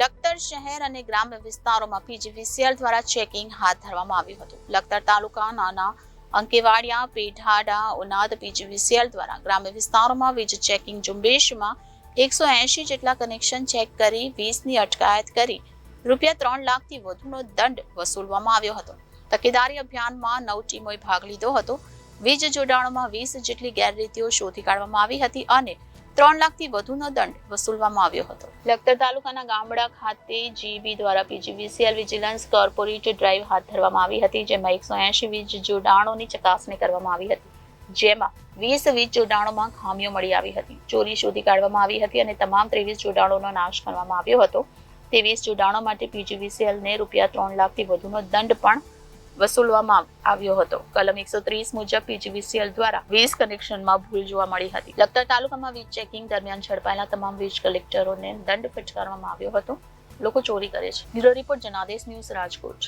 લખતર શહેર અને ગ્રામ્ય વિસ્તારોમાં પીજીવીસીએલ દ્વારા ચેકિંગ હાથ ધરવામાં આવ્યું હતું. લખતર તાલુકા નાના અંકેવાડિયા, પેઢાડા, ઉનાદ પીજીવીસીએલ દ્વારા ગ્રામ્ય વિસ્તારોમાં વીજ ચેકિંગ ઝુંબેશમાં એકસો એંશી જેટલા કનેક્શન ચેક કરી વીસની અટકાયત કરી રૂપિયા ત્રણ લાખથી વધુનો દંડ વસૂલવામાં આવ્યો હતો. તકેદારી અભિયાનમાં નવ ટીમોએ ભાગ લીધો હતો. વીજ જોડાણોમાં વીસ જેટલી ગેરરીતિઓ શોધી કાઢવામાં આવી હતી અને ત્રણ લાખથી વધુનો દંડ વસૂલવામાં આવ્યો હતો. લખતર તાલુકાના ગામડા ખાતે જીબી દ્વારા પીજીવીસીએલ વિજિલન્સ કોર્પોરેટ ડ્રાઈવ હાથ ધરવામાં આવી હતી, જેમાં એકસો એંશી વીજ જોડાણોની ચકાસણી કરવામાં આવી હતી. જેમાં વીસ વીજ જોડાણોમાં ખામીઓ મળી આવી હતી. ચોરી શોધી કાઢવામાં આવી હતી અને તમામ ત્રેવીસ જોડાણોનો નાશ કરવામાં આવ્યો હતો. તે જોડાણો માટે પીજીવીસીએલને રૂપિયા ત્રણ લાખથી વધુનો દંડ પણ વસૂલવામાં આવ્યો હતો. કલમ એકસો ત્રીસ મુજબ પીજીવીસીએલ દ્વારા વીજ કનેક્શનમાં ભૂલ જોવા મળી હતી. લખતર તાલુકામાં વીજ ચેકિંગ દરમિયાન ઝડપાયેલા તમામ વીજ કલેક્ટરોને દંડ ફટકારવામાં આવ્યો હતો. લોકો ચોરી કરે છે. Bureau report Janadesh news Rajkot.